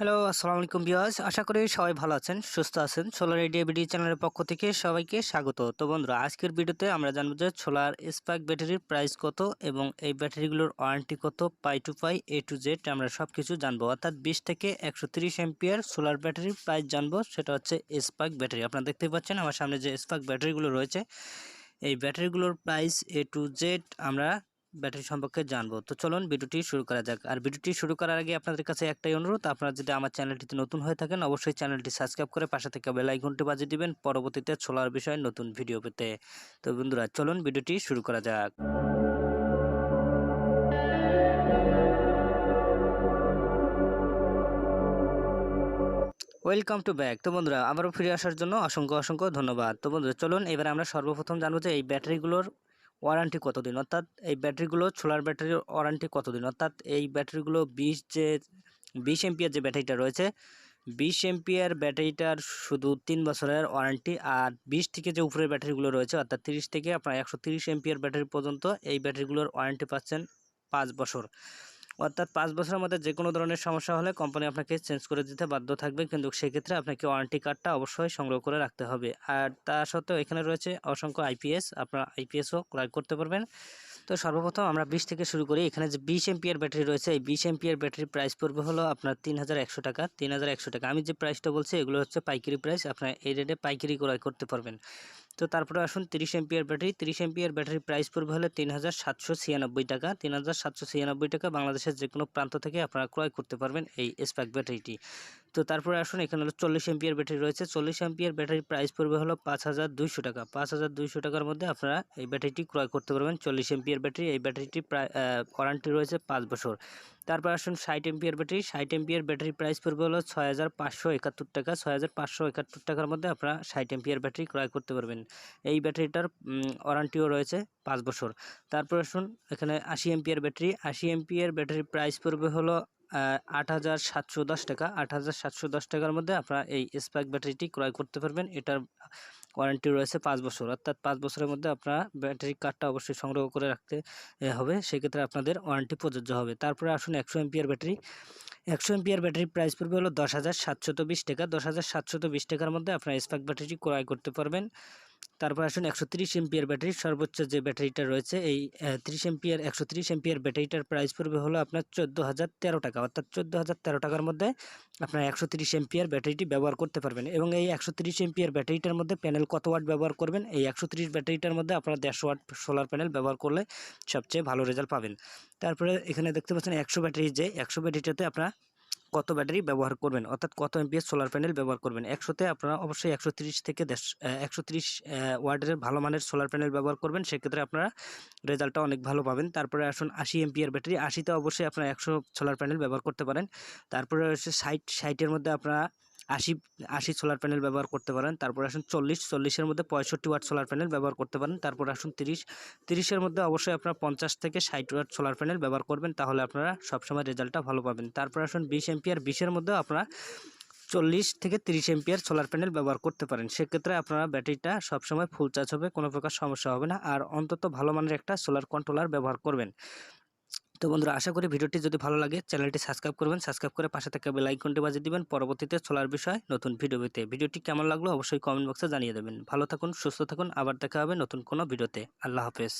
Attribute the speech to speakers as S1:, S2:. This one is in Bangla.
S1: হ্যালো আসসালামু আলাইকুম বিয়াস আশা করি সবাই ভালো আছেন, সুস্থ আছেন। সোলার এডিয়া বিডি চ্যানেলের পক্ষ থেকে সবাইকে স্বাগত। তো বন্ধুরা, আজকের ভিডিওতে আমরা জানব যে সোলার স্পার্ক ব্যাটারির প্রাইস কত এবং এই ব্যাটারিগুলোর ওয়ারেন্টি কত pie to pie A to Z আমরা সব কিছু জানব। অর্থাৎ বিশ থেকে একশো তিরিশ এমপিয়ার সোলার ব্যাটারির প্রাইস জানব, সেটা হচ্ছে স্পার্ক ব্যাটারি আপনারা দেখতে পাচ্ছেন, আমার সামনে যে স্পার্ক ব্যাটারিগুলো রয়েছে, এই ব্যাটারিগুলোর প্রাইস এ টু জেড আমরা ব্যাটারি সম্পর্কে জানব। তো চলুন ভিডিওটি শুরু করা যাক। আর ভিডিওটি শুরু করার আগে আপনাদের কাছে একটাই অনুরোধ, আপনারা যদি আমার চ্যানেলটিতে নতুন হয়ে থাকেন, অবশ্যই চ্যানেলটি সাবস্ক্রাইব করে পাশে থেকে বেল আইকনটি বাজিয়ে দিবেন পরবর্তীতে সোলার বিষয়ে নতুন ভিডিও পেতে। তো বন্ধুরা, চলুন ভিডিওটি শুরু করা যাক। Welcome to back. তো বন্ধুরা, আবারও ফিরে আসার জন্য অসংখ্য অসংখ্য ধন্যবাদ। তো বন্ধুরা, চলুন এবার আমরা সর্বপ্রথম জানব যে এই ব্যাটারিগুলোর ওয়ারেন্টি কতদিন? অর্থাৎ এই ব্যাটারিগুলো, সোলার ব্যাটারির ওয়ারেন্টি কতদিন? অর্থাৎ এই ব্যাটারিগুলো বিশ যে, বিশ এমপিয়ার যে ব্যাটারিটা রয়েছে, বিশ এমপিয়ার ব্যাটারিটার শুধু তিন বছরের ওয়ারেন্টি আর বিশ থেকে যে উপরের ব্যাটারিগুলো রয়েছে, অর্থাৎ তিরিশ থেকে আপনার একশো তিরিশ এমপিয়ার ব্যাটারি পর্যন্ত এই ব্যাটারিগুলোর ওয়ারেন্টি পাচ্ছেন পাঁচ বছর। অর্থাৎ পাঁচ বছরের মধ্যে যে কোনো ধরনের সমস্যা হলে কোম্পানি আপনাকে চেঞ্জ করে দিতে বাধ্য থাকবে। কিন্তু সেক্ষেত্রে আপনাকে ওয়ারেন্টি কার্ডটা অবশ্যই সংগ্রহ করে রাখতে হবে। আর তা সত্ত্বেও এখানে রয়েছে অসংখ্য আইপিএস আপনারা আইপিএসও ক্রয় করতে পারবেন। তো সর্বপ্রথম আমরা বিশ থেকে শুরু করি। এখানে যে বিশ এমপিয়ার ব্যাটারি রয়েছে, এই বিশ এমপিয়ার ব্যাটারির প্রাইস পড়বে হলো আপনার তিন হাজার একশো টাকা, তিন হাজার একশো টাকা। আমি যে প্রাইসটা বলছি, এগুলো হচ্ছে পাইকারি প্রাইস আপনার এই রেটে পাইকারি ক্রয় করতে পারবেন। তো তারপরে আসুন তিরিশ এমপিয়ার ব্যাটারি। তিরিশ এমপিয়ার ব্যাটারি প্রাইস পড়বে হলে তিন হাজার সাতশো ছিয়ানব্বই টাকা। তিন হাজার সাতশো ছিয়ানব্বই টাকা বাংলাদেশের যে কোনো প্রান্ত থেকে আপনারা ক্রয় করতে পারবেন এই স্প্যাক ব্যাটারিটি। তো তারপরে আসুন, এখানে হলো চল্লিশ এমপিয়ার ব্যাটারি রয়েছে। চল্লিশ এমপিয়ার ব্যাটারির প্রাইস পড়বে হলো পাঁচ হাজার দুইশো টাকা। পাঁচ হাজার দুইশো টাকার মধ্যে আপনারা এই ব্যাটারিটি ক্রয় করতে পারবেন। চল্লিশ এমপিয়ার ব্যাটারি এই ব্যাটারিটি প্রায় ওয়ারান্টি রয়েছে পাঁচ বছর। তারপর আসুন, ষাট এমপিয়ার ব্যাটারি ষাট এমপিয়ার ব্যাটারি প্রাইস পড়বে হলো ছয় হাজার পাঁচশো একাত্তর টাকা। ছয় হাজার পাঁচশো একাত্তর টাকার মধ্যে আপনারা ষাট এমপিয়ার ব্যাটারি ক্রয় করতে পারবেন। এই ব্যাটারিটার ওয়ারান্টিও রয়েছে পাঁচ বছর। তারপর আসুন, এখানে আশি এমপিয়ার ব্যাটারি আশি এমপিয়ার ব্যাটারির প্রাইস পড়বে হলো আট হাজার সাতশো দশ টাকা। আট হাজার সাতশো দশ টাকার মধ্যে আপনারা এই স্পার্ক ব্যাটারিটি ক্রয় করতে পারবেন। এটার ওয়ারেন্টি রয়েছে পাঁচ বছর। অর্থাৎ পাঁচ বছরের মধ্যে আপনারা ব্যাটারি কার্ডটা অবশ্যই সংগ্রহ করে রাখতে হবে। সেক্ষেত্রে আপনাদের ওয়ারেন্টি প্রযোজ্য হবে। তারপরে আসুন একশো এমপিয়ার ব্যাটারি। একশো এমপিয়ার ব্যাটারির প্রাইস পড়বে হলো দশ হাজার সাতশত বিশ টাকা। দশ হাজার সাতশত বিশ টাকার মধ্যে আপনারা স্পার্ক ব্যাটারিটি ক্রয় করতে পারবেন। তারপর আসুন একশো তিরিশ এমপিয়ার ব্যাটারি, সর্বোচ্চ যে ব্যাটারিটা রয়েছে, এই তিরিশ এমপিয়ার, একশো তিরিশ এমপিয়ার ব্যাটারিটার প্রাইস পড়বে হলো আপনার চোদ্দ হাজার তেরো টাকা। অর্থাৎ চোদ্দ হাজার তেরো টাকার মধ্যে আপনার একশো তিরিশ এমপিয়ার ব্যাটারিটি ব্যবহার করতে পারবেন এবং এই একশো তিরিশ এমপিয়ার ব্যাটারিটার মধ্যে প্যানেল কত ওয়াট ব্যবহার করবেন? এই একশো তিরিশ ব্যাটারিটার মধ্যে আপনারা দেড়শো ওয়াট সোলার প্যানেল ব্যবহার করলে সবচেয়ে ভালো রেজাল্ট পাবেন। তারপরে এখানে দেখতে পাচ্ছেন একশো ব্যাটারি যে, একশো ব্যাটারিটাতে আপনারা কত ব্যাটারি ব্যবহার করবেন? অর্থাৎ কত এমপিএস সোলার প্যানেল ব্যবহার করবেন? একশোতে আপনারা অবশ্যই একশো থেকে দেশ একশো তিরিশ ওয়ার্ডের ভালো মানের সোলার প্যানেল ব্যবহার করবেন। সেক্ষেত্রে আপনারা রেজাল্টটা অনেক ভালো পাবেন। তারপরে আসুন আশি এমপিয়ার ব্যাটারি। আশিতে অবশ্যই আপনারা একশো সোলার প্যানেল ব্যবহার করতে পারেন। তারপরে হচ্ছে সাইট সাইটের মধ্যে আপনারা আশি আশি সোলার প্যানেল ব্যবহার করতে পারেন। তারপর আসুন চল্লিশ, চল্লিশের মধ্যে পঁয়ষট্টি ওয়াট সোলার প্যানেল ব্যবহার করতে পারেন। তারপর আসুন তিরিশ, তিরিশের মধ্যে অবশ্যই আপনারা পঞ্চাশ থেকে ষাট ওয়াট সোলার প্যানেল ব্যবহার করবেন, তাহলে আপনারা সবসময় রেজাল্টটা ভালো পাবেন। তারপর আসুন বিশ এমপিয়ার বিশের মধ্যেও আপনারা চল্লিশ থেকে তিরিশ এমপিয়ার সোলার প্যানেল ব্যবহার করতে পারেন। সেক্ষেত্রে আপনারা ব্যাটারিটা সবসময় ফুল চার্জ হবে, কোনো প্রকার সমস্যা হবে না। আর অন্তত ভালো মানের একটা সোলার কন্ট্রোলার ব্যবহার করবেন। তো বন্ধুরা, আশা করি ভিডিওটি যদি ভালো লাগে, চ্যানেলটি সাবস্ক্রাইব করবেন। সাবস্ক্রাইব করে পাশে থাকা বেল আইকনটি বাজিয়ে দিবেন। পরবর্তীতে চলার বিষয় নতুন ভিডিও পেতে। ভিডিওটি কেমন লাগল অবশ্যই কমেন্ট বক্সে জানিয়ে দেবেন। ভালো থাকুন, সুস্থ থাকুন। আবার দেখা হবে নতুন কোনো ভিডিওতে। আল্লাহ হাফেজ।